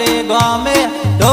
လေကွာမဲဒု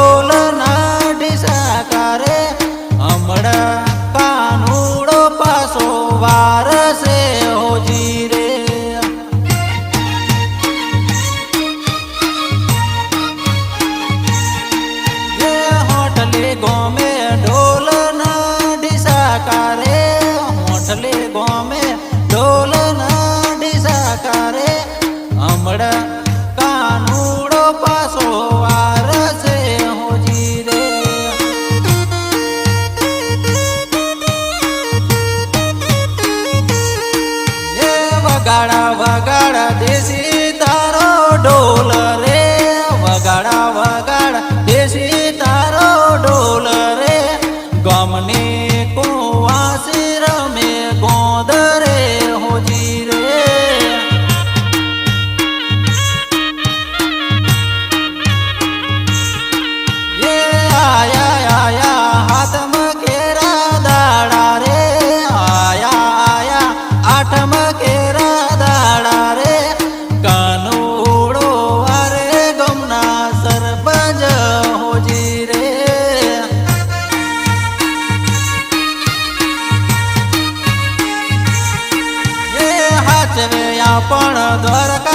દરકાર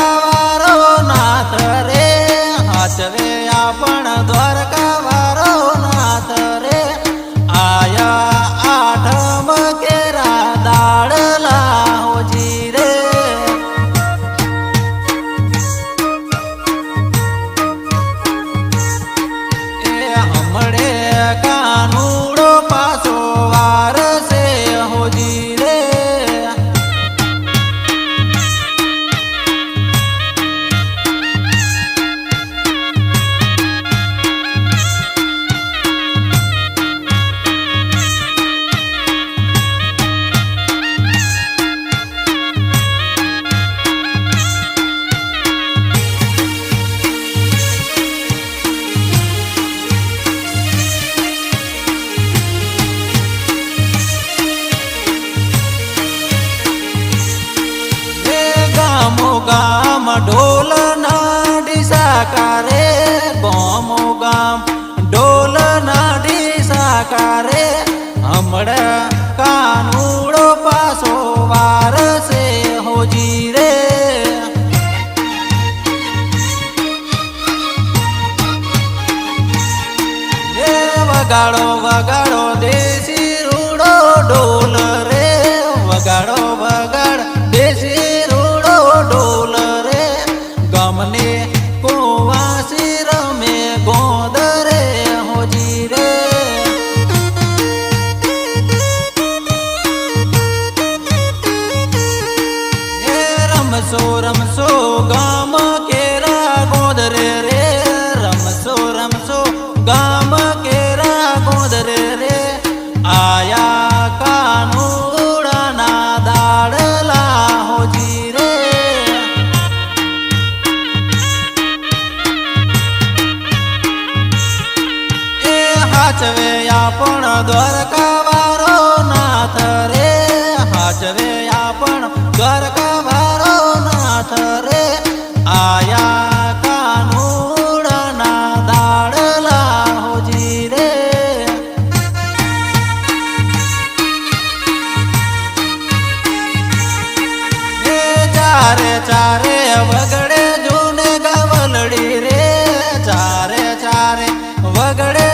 ઢોલના ડીસા કારે ગામ કેરા ગોદરે રે રમશો રમશો. ગામ કેરા ગોદરે રે આયા કાનુડાના દાડલા હોજી રે. એ હાચવે આપણ દ્વારકા querer.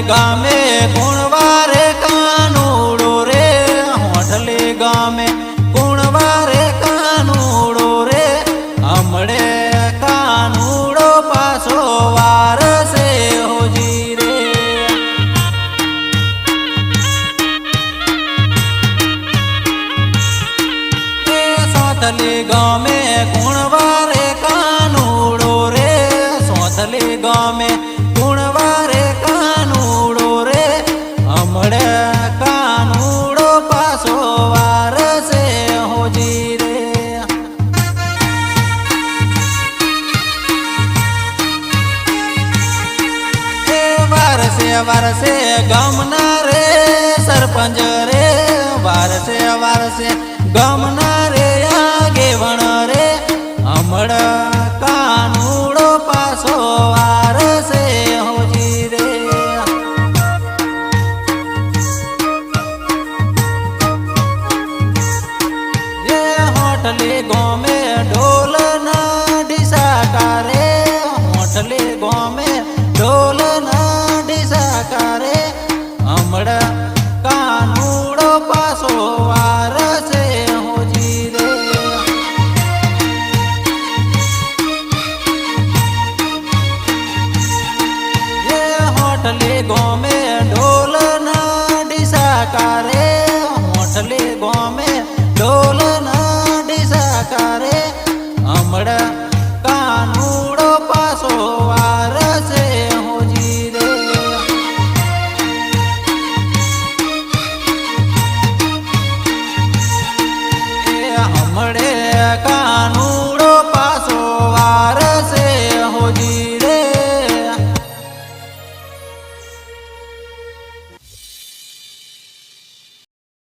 ગામે ગુણવારે કાનુડો રે હોઠલે ગામે ગુણવારે કાનુડો રે. હમણે કાનુડો પાછો વારસે હોજી રે. એ સોથલી ગામે ગુણવારે કાનુડો રે, સોથલી ગામે વારસે વારસે ગમના રે સરપંચ રે વારસે વારસે ગમના રે આગેવણ રે હમણાં સાંભળ કાનુડો પાસો વાર છે હોજી રે એ હોટલે ગોમે ઢોલ ના ડીસા કારે હોટલે ગોમે நம்மடே